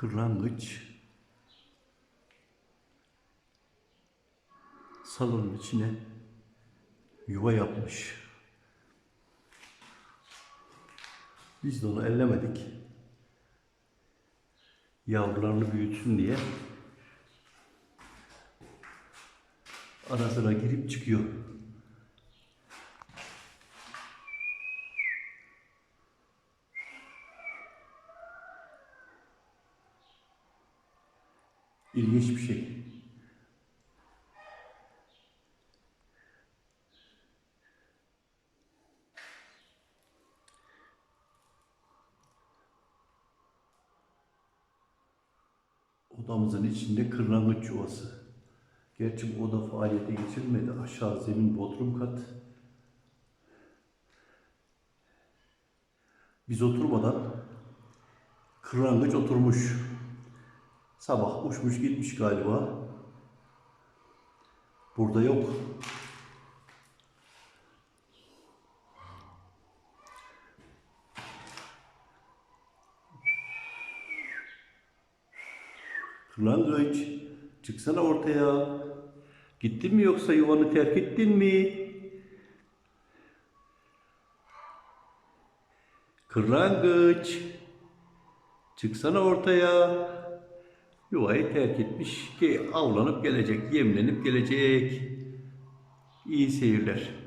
kırlangıç salonun içine yuva yapmış. Biz de onu ellemedik. Yavrularını büyütsün diye. Ara sıra girip çıkıyor. İlginç bir şey. Odamızın içinde kırlangıç yuvası. Gerçi bu oda faaliyete geçirilmedi. Aşağı zemin bodrum kat. Biz oturmadan kırlangıç oturmuş. Sabah uçmuş gitmiş galiba. Burada yok. Kırlangıç, çıksana ortaya. Gittin mi yoksa yuvanı terk ettin mi? Kırlangıç, çıksana ortaya. Yuvayı terk etmiş ki avlanıp gelecek, yemlenip gelecek. İyi seyirler.